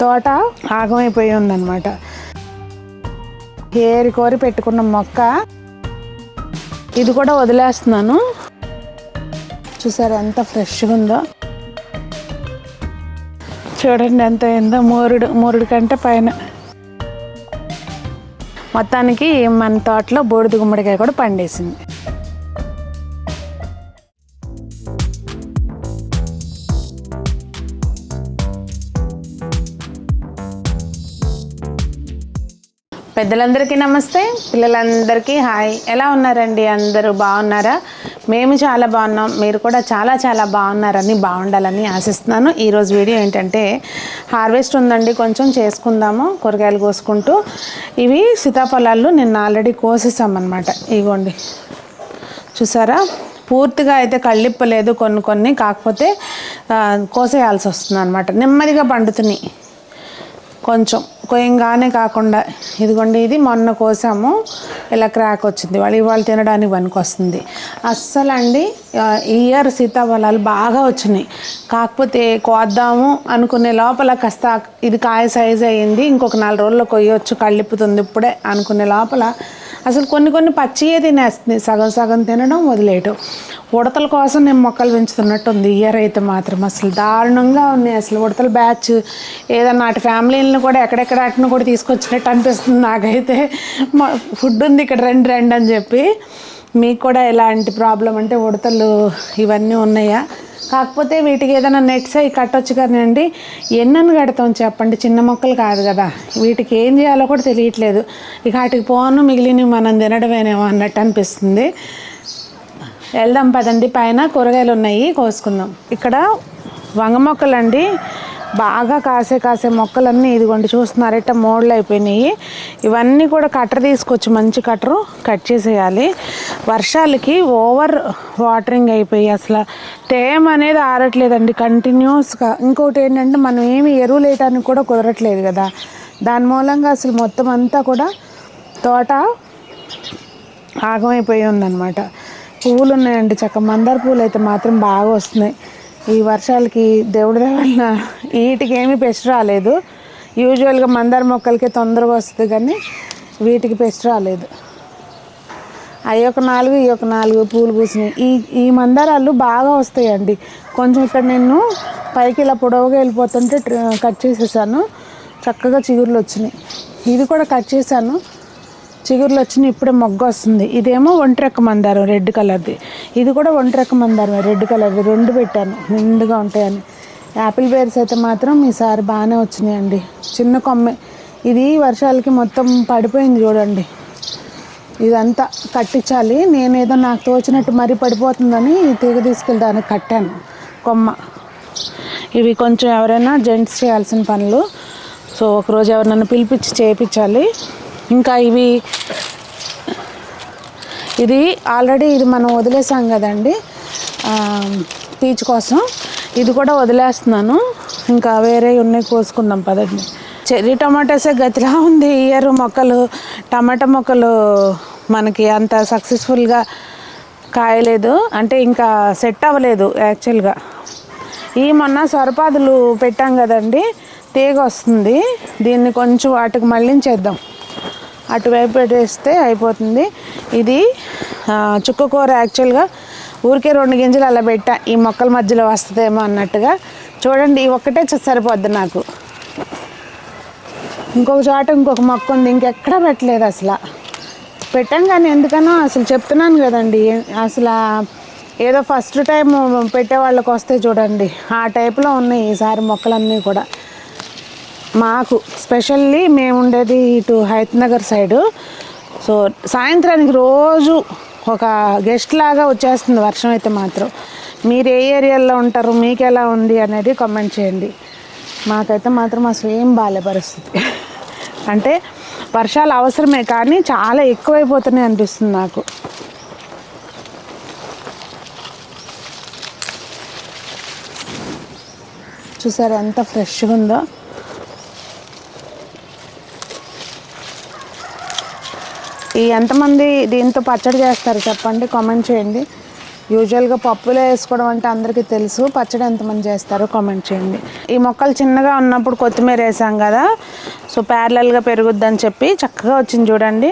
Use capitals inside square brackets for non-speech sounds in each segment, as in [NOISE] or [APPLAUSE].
తోట ఆగమైపోయి ఉందన్నమాట. ఏరి కోరి పెట్టుకున్న మొక్క. ఇది కూడా వదిలేస్తున్నాను. చూసారు ఎంత ఫ్రెష్గా ఉందో. చూడండి ఎంత అయిందో మూరుడు మూరుడు కంటే పైన. మొత్తానికి మన తోటలో బూడిద గుమ్మడికాయ కూడా పండేసింది. పెద్దలందరికీ నమస్తే. పిల్లలందరికీ హాయ్. ఎలా ఉన్నారండి? అందరూ బాగున్నారా? మేము చాలా బాగున్నాం. మీరు కూడా చాలా చాలా బాగున్నారని బాగుండాలని ఆశిస్తున్నాను. ఈరోజు వీడియో ఏంటంటే హార్వెస్ట్ ఉందండి. కొంచెం చేసుకుందాము. కూరగాయలు కోసుకుంటూ. ఇవి సీతాఫలాలు నిన్న ఆల్రెడీ కోసేసామన్నమాట. ఇగోండి. చూసారా? పూర్తిగా అయితే కళ్ళిప్పలేదు కొన్ని కొన్ని. కాకపోతే కోసేయాల్సి వస్తుంది అనమాట నెమ్మదిగా పండుతున్నాయి కొంచెం. కొయ్యంగానే కాకుండా ఇదిగోండి ఇది మొన్న కోసాము ఇలా క్రాక్ వచ్చింది. వాళ్ళు ఇవాళ తినడానికి పనికొస్తుంది. అస్సలు అండి ఇయర్ సీతాఫలాలు బాగా వచ్చినాయి. కాకపోతే కోద్దాము అనుకునే లోపల కాస్త ఇది కాయ సైజ్ అయ్యింది ఇంకొక నాలుగు రోజుల్లో కొయ్యొచ్చు కళ్ళిప్పుతుంది ఇప్పుడే అనుకునే లోపల. అసలు కొన్ని కొన్ని పచ్చియే తినేస్తుంది. సగం సగం తినడం వదిలేయటం ఉడతల కోసం నేను మొక్కలు పెంచుతున్నట్టు ఉంది ఇయర్ అయితే మాత్రం అసలు దారుణంగా ఉన్నాయి. అసలు ఉడతల బ్యాచ్ ఏదన్నా అటు ఫ్యామిలీలను కూడా ఎక్కడెక్కడ అటును కూడా తీసుకొచ్చినట్టు అనిపిస్తుంది నాకైతే. మా ఫుడ్ ఉంది ఇక్కడ రండి రండి అని చెప్పి. మీకు కూడా ఎలాంటి ప్రాబ్లం అంటే ఉడతలు ఇవన్నీ ఉన్నాయా? కాకపోతే వీటికి ఏదైనా నెట్స్ అవి కట్టొచ్చు కానివ్వండి. ఎన్నని కడతాం చెప్పండి? చిన్న మొక్కలు కాదు కదా. వీటికి ఏం చేయాలో కూడా తెలియట్లేదు. ఇక వాటికి పోను మిగిలినవి మనం తినడమేనేమో అన్నట్టు అనిపిస్తుంది. వెళ్దాం పదండి. పైన కూరగాయలు ఉన్నాయి కోసుకుందాం. ఇక్కడ వంగ మొక్కలండి. బాగా కాసే కాసే మొక్కలన్నీ ఇదిగోండి చూస్తున్నారు. ఇట్ట మోడలు అయిపోయినాయి. ఇవన్నీ కూడా కట్టర్ తీసుకొచ్చి మంచి కట్టరు కట్ చేసేయాలి. వర్షాలకి ఓవర్ వాటరింగ్ అయిపోయి అసలు తేమ అనేది ఆరట్లేదండి. కంటిన్యూస్గా ఇంకోటి ఏంటంటే మనం ఏమి ఎరువులు వేయటానికి కూడా కుదరట్లేదు కదా. దాని మూలంగా అసలు మొత్తం అంతా కూడా తోట ఆగమైపోయి ఉందన్నమాట. పువ్వులు ఉన్నాయండి చక్క మందార పువ్వులు అయితే మాత్రం బాగా వస్తున్నాయి. ఈ వర్షాలకి దేవుడి వలన వీటికి ఏమీ పెస్ట్ రాలేదు. యూజువల్గా మందార మొక్కలకి తొందరగా వస్తుంది కానీ వీటికి పెస్ట్ రాలేదు. అవి ఒక నాలుగు ఈ ఒక నాలుగు పూలు పూసినాయి. ఈ ఈ మందారాలు బాగా వస్తాయండి. కొంచెం ఇక్కడ నేను పైకి ఇలా పొడవుగా వెళ్ళిపోతుంటే కట్ చేసేసాను. చక్కగా చిగుర్లు వచ్చినాయి. ఇది కూడా కట్ చేశాను. చిగురులు వచ్చినాయి ఇప్పుడే మొగ్గ వస్తుంది. ఇదేమో ఒంటిరెక్క మందారం రెడ్ కలర్ది. ఇది కూడా ఒంటిరెక్క మందారం రెడ్ కలర్ది. రెండు పెట్టాను నిండుగా ఉంటాయని. యాపిల్ బేర్స్ అయితే మాత్రం ఈసారి బాగానే వచ్చినాయండి. చిన్న కొమ్మె. ఇది వర్షాలకి మొత్తం పడిపోయింది చూడండి. ఇదంతా కట్టించాలి. నేను ఏదో నాకు తోచినట్టు మరీ పడిపోతుందని తీగ తీసుకెళ్ళడానికి కట్టాను కొమ్మ. ఇవి కొంచెం ఎవరైనా జెంట్స్ చేయాల్సిన పనులు. సో ఒకరోజు ఎవరినైనా పిలిపించి చేయించాలి ఇంకా ఇవి ఇది ఆల్రెడీ ఇది మనం వదిలేసాం కదండి. పీచ్ పీచు కోసం. ఇది కూడా వదిలేస్తున్నాను. ఇంకా వేరే ఉన్నాయి కోసుకుందాం పదండి. చెర్రీ టమాటాసే గతిలా ఉంది. ఇయర్ మొక్కలు టమాటా మొక్కలు మనకి అంత సక్సెస్ఫుల్గా కాయలేదు. అంటే ఇంకా సెట్ అవ్వలేదు యాక్చువల్గా. ఈ మొన్న సొరపాదులు పెట్టాం కదండి. తీగ వస్తుంది. దీన్ని కొంచెం వాటికి మళ్ళించేద్దాం. అటువైపు పెట్టేస్తే అయిపోతుంది. ఇది చుక్కకూర యాక్చువల్గా ఊరికే రెండు గింజలు అలా పెట్టా. ఈ మొక్కల మధ్యలో వస్తుందేమో అన్నట్టుగా. చూడండి ఈ ఒక్కటే సరిపోద్ది నాకు. ఇంకొక చోట ఇంకొక మొక్క ఉంది. ఇంకెక్కడా పెట్టలేదు అసలు. పెట్టాం కానీ ఎందుకనో అసలు చెప్తున్నాను కదండి. అసలు ఏదో ఫస్ట్ టైం పెట్టే వాళ్ళకి వస్తే చూడండి. ఆ టైప్లో ఉన్నాయి ఈసారి మొక్కలన్నీ కూడా. మాకు స్పెషల్లీ మేము ఉండేది ఇటు హైతనగర్ సైడు. సో సాయంత్రానికి రోజు ఒక గెస్ట్ లాగా వచ్చేస్తుంది వర్షం అయితే మాత్రం. మీరు ఏ ఏరియాలో ఉంటారు మీకు ఎలా ఉంది అనేది కామెంట్ చేయండి. మాకైతే మాత్రం అసలు ఏం బాగాలే పరిస్థితి. అంటే వర్షాలు అవసరమే కానీ చాలా ఎక్కువైపోతున్నాయి అనిపిస్తుంది నాకు. చూసారు ఎంత ఫ్రెష్గా ఉందో? ఈ ఎంతమంది దీంతో పచ్చడి చేస్తారు చెప్పండి కామెంట్ చేయండి. యూజువల్గా పప్పులో వేసుకోవడం అంటే అందరికీ తెలుసు. పచ్చడి ఎంతమంది చేస్తారో కామెంట్ చేయండి. ఈ మొక్కలు చిన్నగా ఉన్నప్పుడు కొత్తిమీర వేసాం కదా సో ప్యారలల్గా పెరుగుద్దని చెప్పి చక్కగా వచ్చింది చూడండి.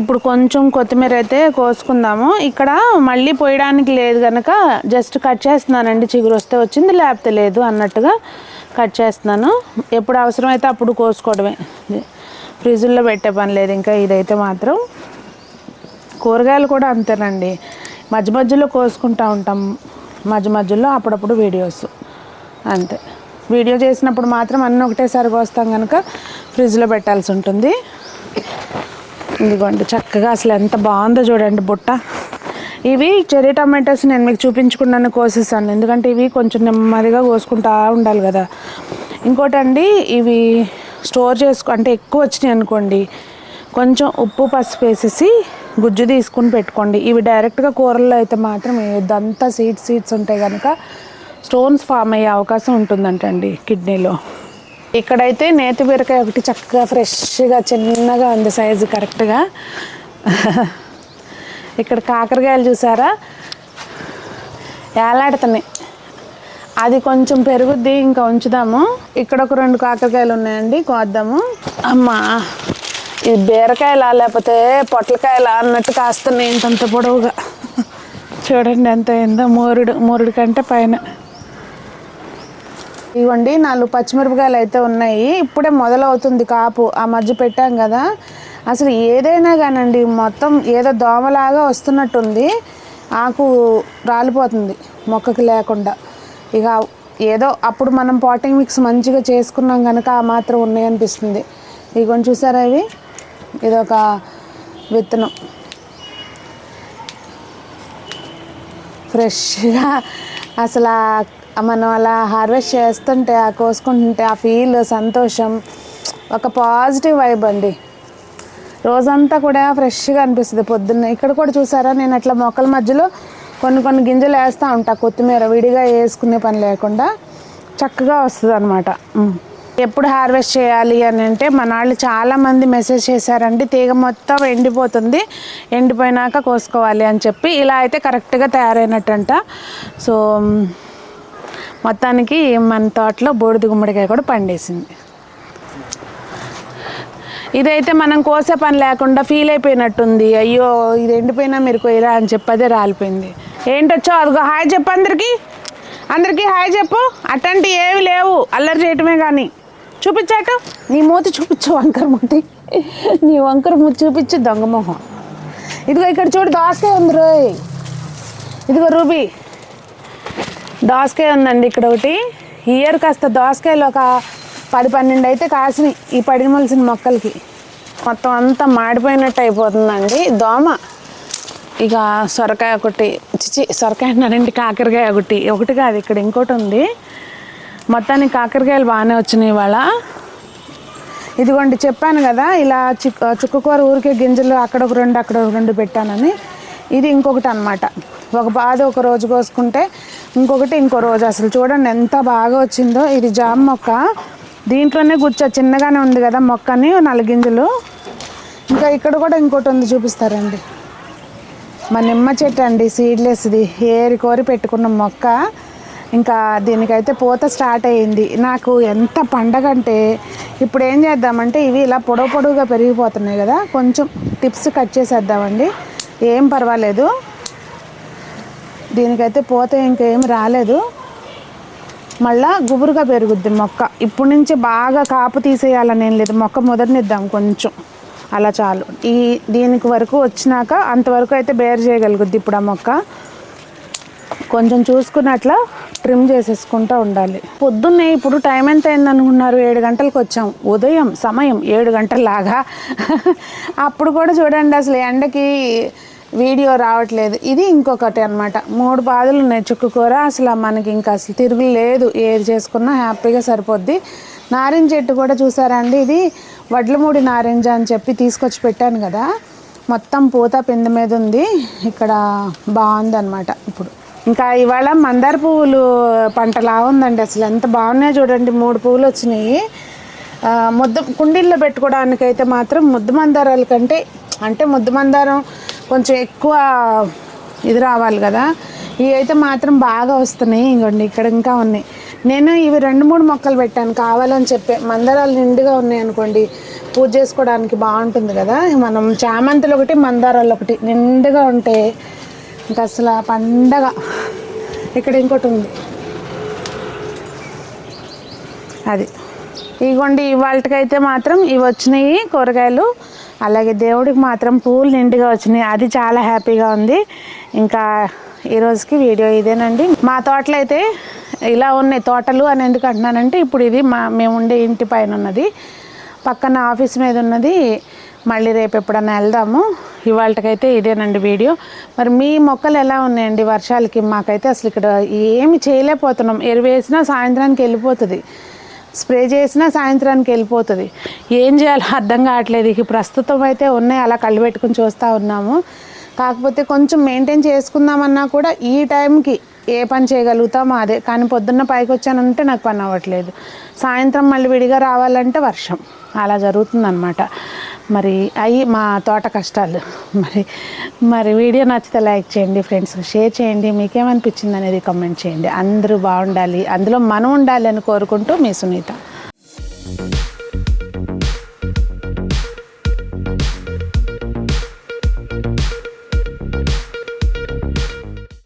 ఇప్పుడు కొంచెం కొత్తిమీర అయితే కోసుకుందాము. ఇక్కడ మళ్ళీ పోయడానికి లేదు కనుక జస్ట్ కట్ చేస్తున్నానండి. చిగురు వస్తే వచ్చింది లేకపోతే లేదు అన్నట్టుగా కట్ చేస్తున్నాను. ఎప్పుడు అవసరమైతే అప్పుడు కోసుకోవడమే. ఫ్రిడ్జ్లో పెట్టే పని లేదు. ఇంకా ఇదైతే మాత్రం కూరగాయలు కూడా అంతేనండి. మధ్య మధ్యలో కోసుకుంటూ ఉంటాం. మధ్య మధ్యలో అప్పుడప్పుడు వీడియోస్. అంతే. వీడియో చేసినప్పుడు మాత్రం అన్నీ ఒకటేసారి కోస్తాం కనుక ఫ్రిడ్జ్లో పెట్టాల్సి ఉంటుంది. ఇదిగోండి చక్కగా అసలు ఎంత బాగుందో చూడండి బుట్ట. ఇవి చెర్రీ టమాటోస్ నేను మీకు చూపించుకున్నాను కోసేసాను. ఎందుకంటే ఇవి కొంచెం నెమ్మదిగా కోసుకుంటా ఉండాలి కదా. ఇంకోటండి ఇవి స్టోర్ చేసుకో అంటే ఎక్కువ వచ్చినాయి అనుకోండి కొంచెం ఉప్పు పసుపు వేసేసి గుజ్జు తీసుకుని పెట్టుకోండి. ఇవి డైరెక్ట్గా కూరల్లో అయితే మాత్రం ఇదంతా సీడ్స్ సీడ్స్ ఉంటాయి కనుక స్టోన్స్ ఫామ్ అయ్యే అవకాశం ఉంటుందంటండి కిడ్నీలో. ఇక్కడైతే నేతి బీరకాయ ఒకటి చక్కగా ఫ్రెష్గా చిన్నగా ఉంది సైజు కరెక్ట్గా. [LAUGHS] ఇక్కడ కాకరకాయలు చూసారా? ఏలాడుతున్నాయి. అది కొంచెం పెరుగుద్ది ఇంకా ఉంచుదాము. ఇక్కడ ఒక రెండు కాకరకాయలు ఉన్నాయండి కోద్దాము. అమ్మా ఇది బీరకాయలా లేకపోతే పొట్లకాయలా అన్నట్టు కాస్తున్నాయి ఇంతంత పొడవుగా. చూడండి ఎంత అయిందో మోరుడు మోరుడు కంటే పైన. ఇవ్వండి నాలుగు పచ్చిమిరపకాయలు అయితే ఉన్నాయి. ఇప్పుడే మొదలవుతుంది కాపు ఆ మధ్య పెట్టాం కదా. అసలు ఏదైనా కానండి మొత్తం ఏదో దోమలాగా వస్తున్నట్టుంది. ఆకు రాలిపోతుంది మొక్కకి లేకుండా. ఇక ఏదో అప్పుడు మనం పాటింగ్ మిక్స్ మంచిగా చేసుకున్నాం కనుక ఆ మాత్రం ఉన్నాయనిపిస్తుంది. ఇగోని చూసారా ఇవి? ఇదొక విత్తనం. ఫ్రెష్గా అసలు మనం అలా హార్వెస్ట్ చేస్తుంటే ఆ కోసుకుంటుంటే ఆ ఫీల్ సంతోషం ఒక పాజిటివ్ వైబ్ అండి. రోజంతా కూడా ఫ్రెష్గా అనిపిస్తుంది పొద్దున్న. ఇక్కడ కూడా చూసారా? నేను అట్లా మొక్కల మధ్యలో కొన్ని కొన్ని గింజలు వేస్తూ ఉంటా కొత్తిమీర విడిగా వేసుకునే పని లేకుండా చక్కగా వస్తుంది అనమాట ఎప్పుడు హార్వెస్ట్ చేయాలి అని అంటే మన వాళ్ళు చాలామంది మెసేజ్ చేశారండి తీగ మొత్తం ఎండిపోతుంది ఎండిపోయినాక కోసుకోవాలి అని చెప్పి ఇలా అయితే కరెక్ట్గా తయారైనట్టంట. సో మొత్తానికి మన తోటలో బూడిద గుమ్మడికాయ కూడా పండేసింది. ఇదైతే మనం కోసే పని లేకుండా ఫీల్ అయిపోయినట్టుంది. అయ్యో ఇది ఎండిపోయినా మీరు కొయ్యరా అని చెప్పి అదే రాలిపోయింది. ఏంటొచ్చో అదిగో హాయ్ చెప్పు అందరికీ. అందరికీ హాయ్ చెప్పు. అట్లాంటి ఏవి లేవు అల్లరి చేయటమే కానీ చూపించాట నీ మూతి చూపించు వంకర మూతి. నీ వంకర మూతి చూపించు దొంగ మొహం. ఇదిగో ఇక్కడ చూడు దోసకాయ ఉంది రోయ్. ఇదిగో రూబీ. దోసకాయ ఉందండి ఇక్కడ ఒకటి. ఇయర్ కాస్త దోసకాయలు ఒక పది పన్నెండు అయితే కాసినాయి ఈ పడిమలసిన మొక్కలకి. మొత్తం అంతా మాడిపోయినట్టు అయిపోతుందండి. దోమ. ఇక సొరకాయ ఒకటి చిచి సొరకాయ అన్నారండి కాకరకాయ ఒకటి. ఒకటి కాదు ఇక్కడ ఇంకోటి ఉంది. మొత్తానికి కాకరకాయలు బాగానే వచ్చినాయి ఇవాళ. ఇదిగోండి చెప్పాను కదా ఇలా చిక్ చుక్కకూర ఊరికే గింజలు అక్కడ ఒక రెండు అక్కడ ఒక రెండు పెట్టానని. ఇది ఇంకొకటి అనమాట ఒక బాధ ఒక రోజు కోసుకుంటే ఇంకొకటి ఇంకో రోజు. అసలు చూడండి ఎంత బాగా వచ్చిందో. ఇది జామ మొక్క. దీంట్లోనే గుచ్చ చిన్నగానే ఉంది కదా మొక్కని నాలుగు గింజలు. ఇంకా ఇక్కడ కూడా ఇంకోటి ఉంది చూపిస్తారండి. మా నిమ్మ చెట్టు అండి సీడ్లెస్ది ఏరి కోరి పెట్టుకున్న మొక్క ఇంకా దీనికైతే పూత స్టార్ట్ అయ్యింది. నాకు ఎంత పండగ అంటే ఇప్పుడు ఏం చేద్దామంటే ఇవి ఇలా పొడవు పొడవుగా పెరిగిపోతున్నాయి కదా కొంచెం టిప్స్ కట్ చేసేద్దామండి. ఏం పర్వాలేదు. దీనికైతే పూత ఇంకేం రాలేదు. మళ్ళా గుబురుగా పెరుగుద్ది మొక్క. ఇప్పటి నుంచి బాగా కాపు తీసేయాలని ఏం లేదు. మొక్క మొదటినిద్దాం కొంచెం. అలా చాలు. ఈ దీనికి వరకు వచ్చినాక అంతవరకు అయితే బేర్ చేయగలుగుద్ది ఇప్పుడు ఆ మొక్క. కొంచెం చూసుకున్నట్ల ట్రిమ్ చేసేసుకుంటూ ఉండాలి. పొద్దున్నే ఇప్పుడు టైం ఎంత అయింది అనుకున్నారు ఏడు గంటలకు వచ్చాం. ఉదయం సమయం ఏడు గంటలలాగా. అప్పుడు కూడా చూడండి అసలు ఎండకి వీడియో రావట్లేదు. ఇది ఇంకొకటి అన్నమాట. మూడు బాధలు ఉన్నాయి. చుక్కు కూర అసలు మనకి ఇంకా అసలు తిరుగు లేదు ఏది చేసుకున్నా హ్యాపీగా సరిపోద్ది. నారింజ చెట్టు కూడా చూసారండి ఇది? వడ్లమూడి నారింజ అని చెప్పి తీసుకొచ్చి పెట్టాను కదా మొత్తం పూత పిండి మీద ఉంది. ఇక్కడ బాగుందన్నమాట ఇప్పుడు. ఇంకా ఇవాళ మందార పువ్వులు పంటలా ఉందండి అసలు. ఎంత బాగున్నాయో చూడండి మూడు పువ్వులు వచ్చినాయి. ముద్ద కుండీల్లో పెట్టుకోవడానికైతే మాత్రం ముద్దు మందారాల కంటే అంటే ముద్దు మందారం కొంచెం ఎక్కువ ఇది రావాలి కదా. ఇవి అయితే మాత్రం బాగా వస్తున్నాయి. ఇంకోండి ఇక్కడ ఇంకా ఉన్నాయి. నేను ఇవి రెండు మూడు మొక్కలు పెట్టాను. కావాలని చెప్పే మందారాలు నిండుగా ఉన్నాయి అనుకోండి పూజ చేసుకోవడానికి బాగుంటుంది కదా. మనం చామంతులు ఒకటి మందారాలు ఒకటి నిండుగా ఉంటే ఇంకా అసలు పండగ ఇక్కడ ఇంకోటి ఉంది. అది. ఇగోండి ఇవాళకైతే మాత్రం ఇవి వచ్చినాయి కూరగాయలు. అలాగే దేవుడికి మాత్రం పూలు నిండుగా వచ్చినాయి. అది చాలా హ్యాపీగా ఉంది. ఇంకా ఈరోజుకి వీడియో ఇదేనండి. మా తోటలో అయితే ఇలా ఉన్నాయి తోటలు అని ఎందుకు అంటున్నానంటే ఇప్పుడు ఇది మా మేము ఉండే ఇంటి పైన ఉన్నది. పక్కన ఆఫీస్ మీద ఉన్నది. మళ్ళీ రేపు ఎప్పుడన్నా వెళ్దాము. ఇవాళకైతే ఇదేనండి వీడియో. మరి మీ మొక్కలు ఎలా ఉన్నాయండి వర్షాలకి? మాకైతే అసలు ఇక్కడ ఏమి చేయలేకపోతున్నాం. ఎరువేసినా సాయంత్రానికి వెళ్ళిపోతుంది. స్ప్రే చేసినా సాయంత్రానికి వెళ్ళిపోతుంది. ఏం చేయాలో అర్థం కావట్లేదు. ఇక ప్రస్తుతం అయితే ఉన్నాయి. అలా కళ్ళు పెట్టుకుని చూస్తూ ఉన్నాము. కాకపోతే కొంచెం మెయింటైన్ చేసుకుందామన్నా కూడా ఈ టైంకి ఏ పని చేయగలుగుతామో అదే. కానీ పొద్దున్న పైకి వచ్చానంటే నాకు పని అవ్వట్లేదు. సాయంత్రం మళ్ళీ విడిగా రావాలంటే వర్షం. అలా జరుగుతుందనమాట మరి అవి మా తోట కష్టాలు. మరి మరి వీడియో నచ్చితే లైక్ చేయండి ఫ్రెండ్స్. షేర్ చేయండి. మీకేమనిపించింది అనేది కమెంట్ చేయండి. అందరూ బాగుండాలి. అందులో మనం ఉండాలి అని కోరుకుంటూ మీ సునీత.